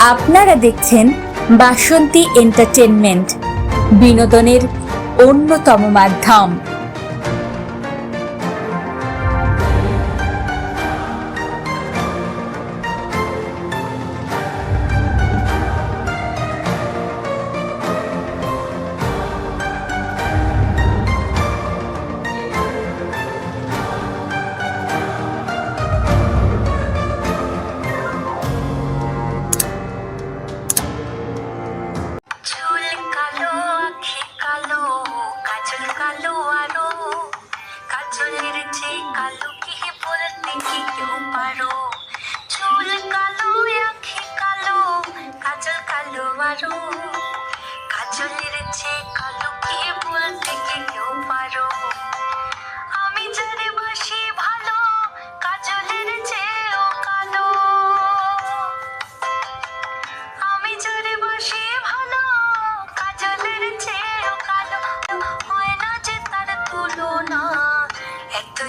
আপনারা দেখছেন বাসন্তী এন্টারটেনমেন্ট বিনোদনের অন্যতম মাধ্যম। আমারও চুল কালো আখি কালো কাজল কালো আরও কাজলের চেয়ে কালো